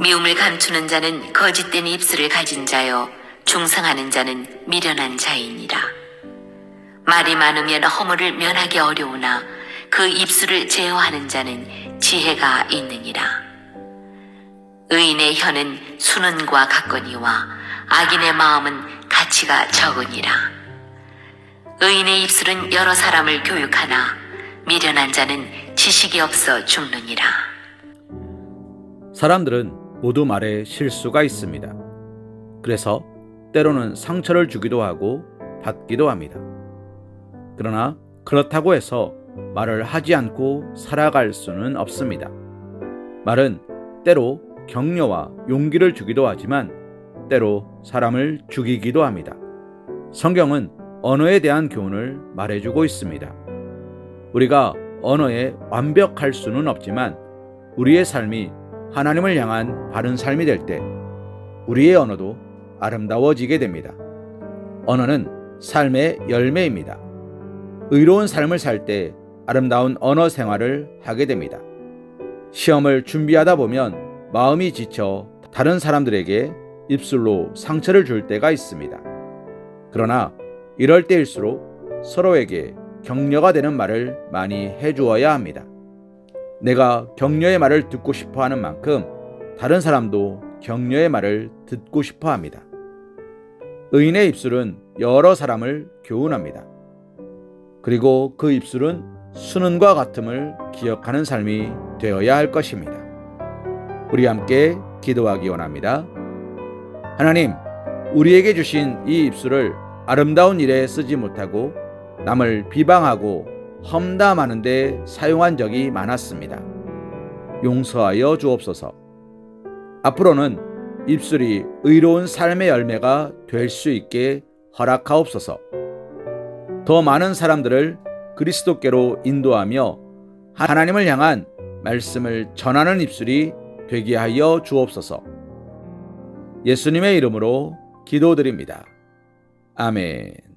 미움을 감추는 자는 거짓된 입술을 가진 자요 중상하는 자는 미련한 자이니라. 말이 많으면 허물을 면하기 어려우나 그 입술을 제어하는 자는 지혜가 있느니라. 의인의 혀는 수는과 같거니와 악인의 마음은 가치가 적으니라. 의인의 입술은 여러 사람을 교육하나 미련한 자는 지식이 없어 죽느니라. 사람들은 모두 말에 실수가 있습니다. 그래서 때로는 상처를 주기도 하고 받기도 합니다. 그러나 그렇다고 해서 말을 하지 않고 살아갈 수는 없습니다. 말은 때로 격려와 용기를 주기도 하지만 때로 사람을 죽이기도 합니다. 성경은 언어에 대한 교훈을 말해주고 있습니다. 우리가 언어에 완벽할 수는 없지만 우리의 삶이 하나님을 향한 바른 삶이 될 때 우리의 언어도 아름다워지게 됩니다. 언어는 삶의 열매입니다. 의로운 삶을 살 때 아름다운 언어 생활을 하게 됩니다. 시험을 준비하다 보면 마음이 지쳐 다른 사람들에게 입술로 상처를 줄 때가 있습니다. 그러나 이럴 때일수록 서로에게 격려가 되는 말을 많이 해주어야 합니다. 내가 격려의 말을 듣고 싶어 하는 만큼 다른 사람도 격려의 말을 듣고 싶어 합니다. 의인의 입술은 여러 사람을 교훈합니다. 그리고 그 입술은 수는과 같음을 기억하는 삶이 되어야 할 것입니다. 우리 함께 기도하기 원합니다. 하나님, 우리에게 주신 이 입술을 아름다운 일에 쓰지 못하고 남을 비방하고 험담하는 데 사용한 적이 많았습니다. 용서하여 주옵소서. 앞으로는 입술이 의로운 삶의 열매가 될 수 있게 허락하옵소서. 더 많은 사람들을 그리스도께로 인도하며 하나님을 향한 말씀을 전하는 입술이 되게 하여 주옵소서. 예수님의 이름으로 기도드립니다. 아멘.